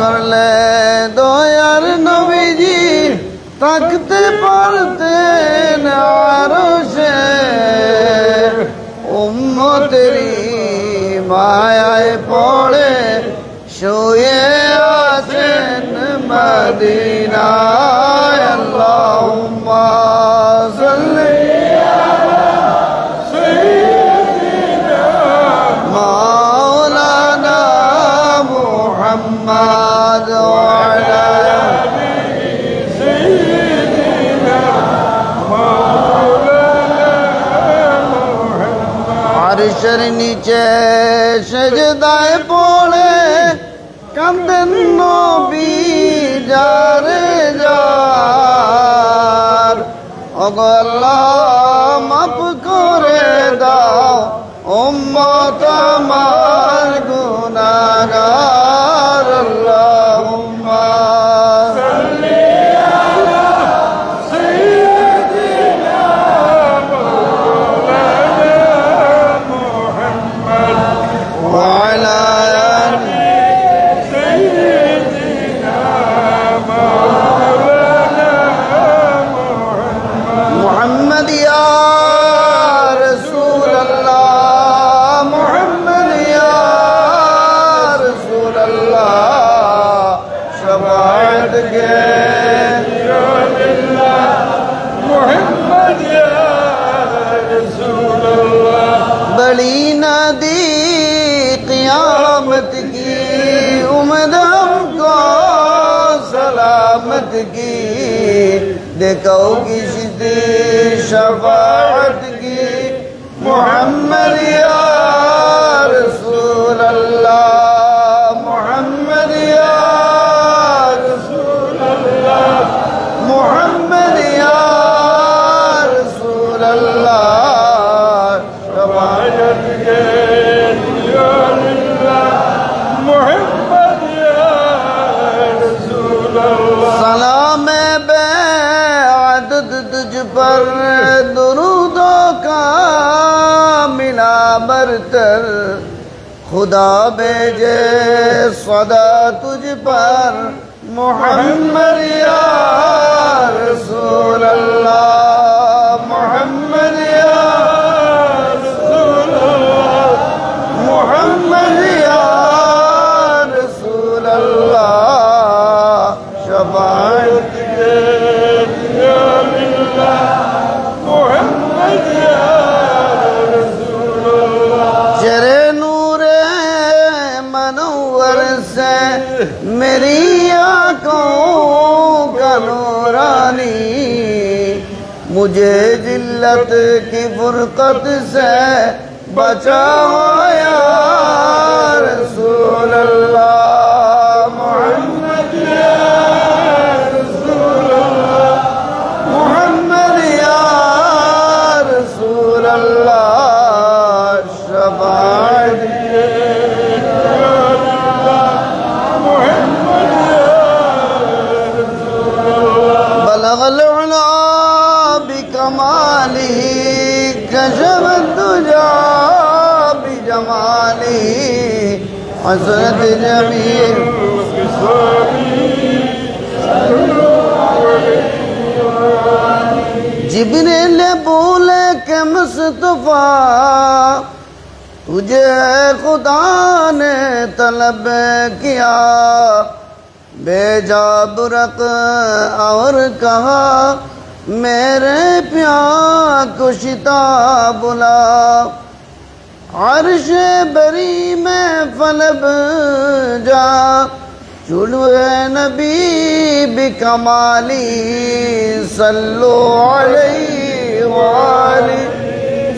করলে দয়ার নবীজি থাকতে মায়ায় পড়ে শুয়ে আছেন মদিনায় আল্লাহুম্মা। আরশের নিচে সেজদায় পড়ে কান্দেন নবী যারে যার। অগল্লা মাফ করে দাও, উম্মত আমার গুনাহগার کی دیکھو کسی شفاعت کی۔ محمد یا خدا بھیجے صدا تجھ پر محمد یا رسول اللہ مجھے ذلت کی فرقت سے بچاؤ یا رسول اللہ۔ حضرت جمیل۔ جبریل بولے کہ مصطفیٰ، تجھے خدا نے طلب کیا۔ بیجا برق اور کہا، میرے پیار کو شتا بلا۔ عرش بری میں فلب جا چلوے نبی بکمالی صلو علی وعالی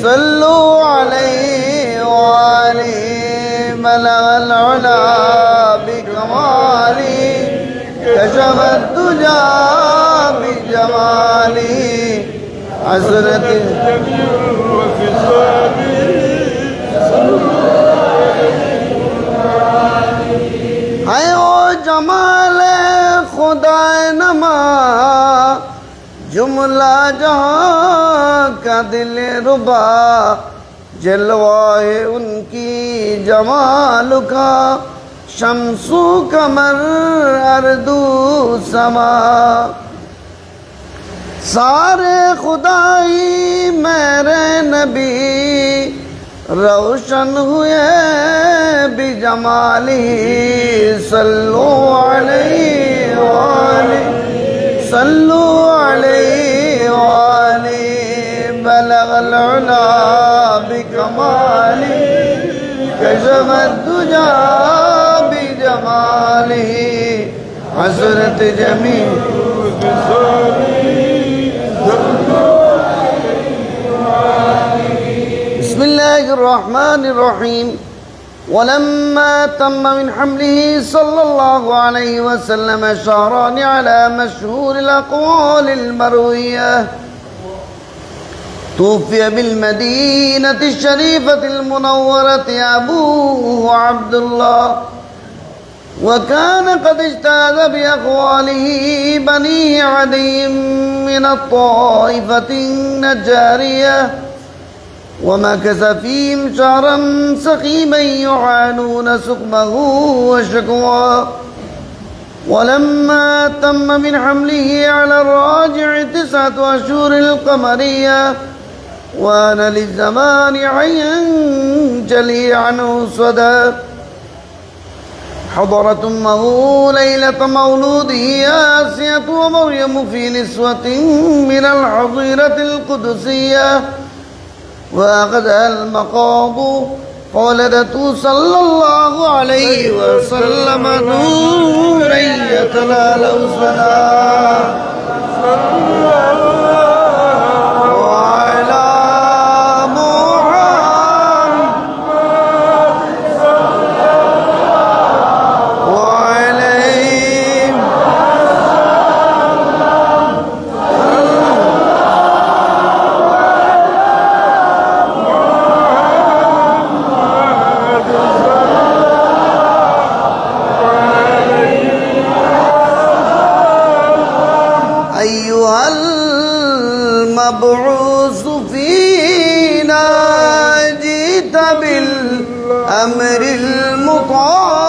صلو علی وعالی ملغ العلا بکمالی کشف الدجا بجمالی حضرت جمیع صحابی اے او جمال خدا نما، جملہ جہاں کا دل ربا جلوہ ان کی جمال کا شمس کمر اردو سما۔ سارے خدائی میرے نبی روشن ہوئے بجمالی صلو علی وآلہ صلو علی وآلہ بلغ العلا بکمالی كشف الدجا بجمالی حسرت جمیل بسولی الرحمن الرحيم. ولما تم من حمله صلى الله عليه وسلم شهران على مشهور الأقوال المروية. توفي بالمدينة الشريفة المنورة أبوه عبد الله وكان قد اجتاز بأقواله بني عدي من الطائفة النجارية. ومكث فيهم شهرا سقيما يعانون سقمه وشكواه ولما تم من حمله على الراجع تسعة أشهر القمرية. وان للزمان عيا جلي عنه صدى حضرت أمه ليلة مولوده آسية ومريم في نسوة من الحظيرة القدسية. وأخذها المقاض فولدته صلى الله عليه وسلم نورا يتلالى صلاة وعلى بالأمر المطاع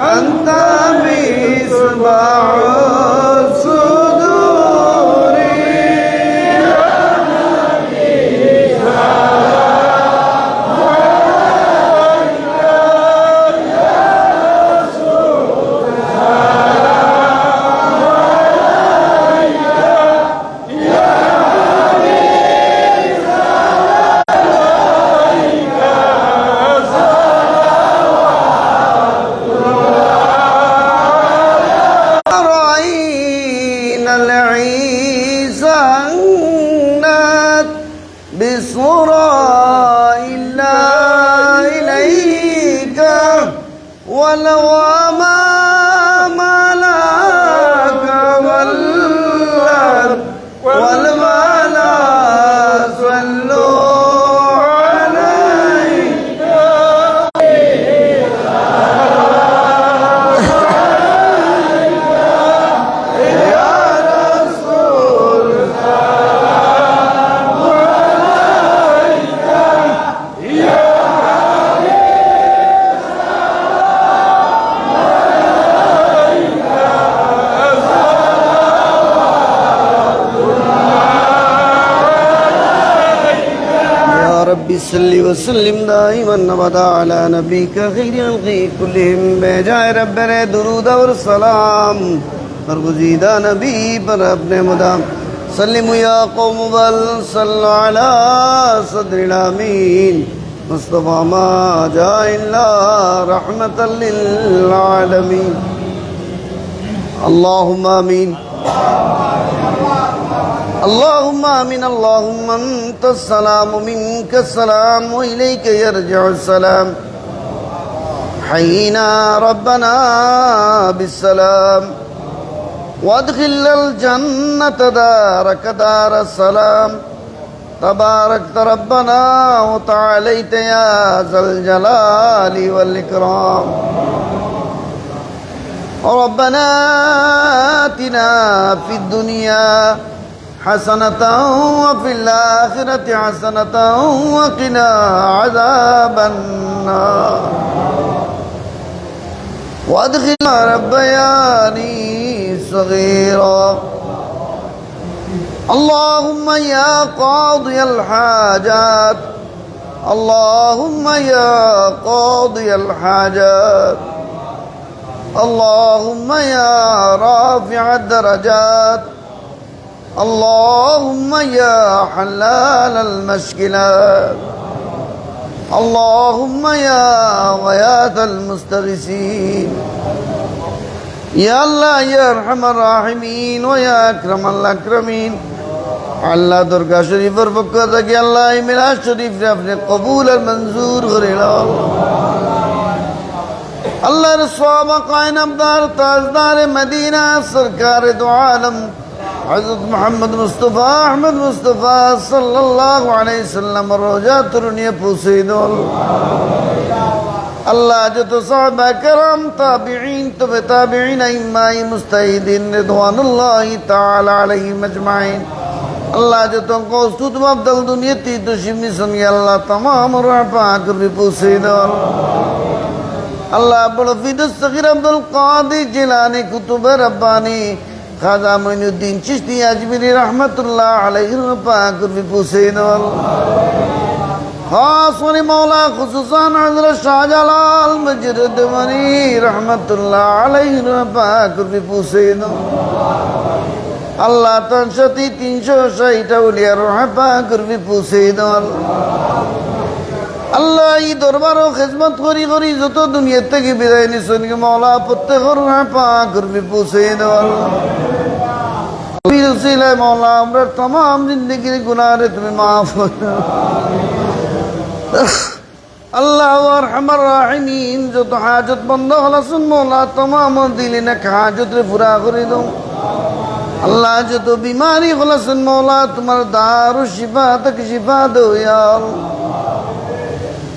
أنت مصباح وسلم دائما نبدا على نبيك خير الخي كلهم. بجاء رب درود والسلام برغزيدا نبي بر ابن مدام. سلم يا قوم بل صل على صدر الامين مصطفى ما جاء الا رحمة للعالمين اللهم امين اللهم امين اللهم امين اللهم انت السلام منك السلام واليك يرجع السلام حينا ربنا بالسلام وادخل الجنة دارك دار السلام تباركت ربنا وتعاليت يا ذا الجلال والإكرام ربنا آتنا في الدنيا حسنة وفي الآخرة حسنة وقنا عذاب النار. وادخلنا ربياني صغيرا. اللهم يا قاضي الحاجات. اللهم يا قاضي الحاجات. اللهم يا رافع الدرجات. اللهم يا حلال المشكلات اللهم يا غياث المستغيثين يا الله يا ارحم الراحمين ويا اكرم الاكرمين আল্লাহ দরগা শরীফের পক্ষ থেকে আল্লাহ এই মিলাদ শরীফ আপনি কবুল আর মঞ্জুর করে নাও আল্লাহর সোয়াবা কায়ন আবদার তাজদার মদিনা সরকার দু আলম হজরত মোহাম্মদ মুস্তফা আহমদ মুস্তফা সাল্লাল্লাহু আলাইহি সাল্লাম রোজা তরুণিয়ে পৌঁছে দল আল্লাহ যত সাহাবা کرام তাবিঈন তবে তাবিঈন আইম্মাই মুস্তাহিদিন রিদওয়ানুল্লাহি তাআলা আলাইহিম আজমাইন আল্লাহ যত কৌস্তুত আব্দুল দুনিয়াতি দুশিমি সঙ্গে আল্লাহ तमाम রহমা করবি পৌঁছে দল আল্লাহ বড় ফিদুস সগির আব্দুল কাদের জিলানি কুতুবে রব্বানি খাজা মঈনুদ্দিন চিস্তি আজমিরি রহমতুল্লাহ আলহির পাক হুসেন خاص ولی مولا خصوصاً حضرت شاہ جلال مجرد منی رحمت اللہ علیہ رباک بھی پوسے دو اللہ تنشتی تینشو شاہیتا ولی رحمت پاک بھی پوسے دو اللہ আল্লাহ এই দরবারও খেজমত করি করি, যত দুনিয়ার থেকে বিদায় কি মৌলা প্রত্যেকের রহপা করবি পৌঁছে আমরা তমাম তুমি মাফ আল্লাহ যত হাজত বন্ধ না আল্লাহ যত বিমারি হলাসুন মৌলা তোমার দারু শিফা তক শিফা দো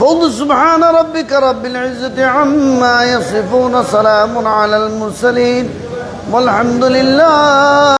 قل سبحان ربك رب العزة عما يصفون سلام على المرسلين والحمد لله.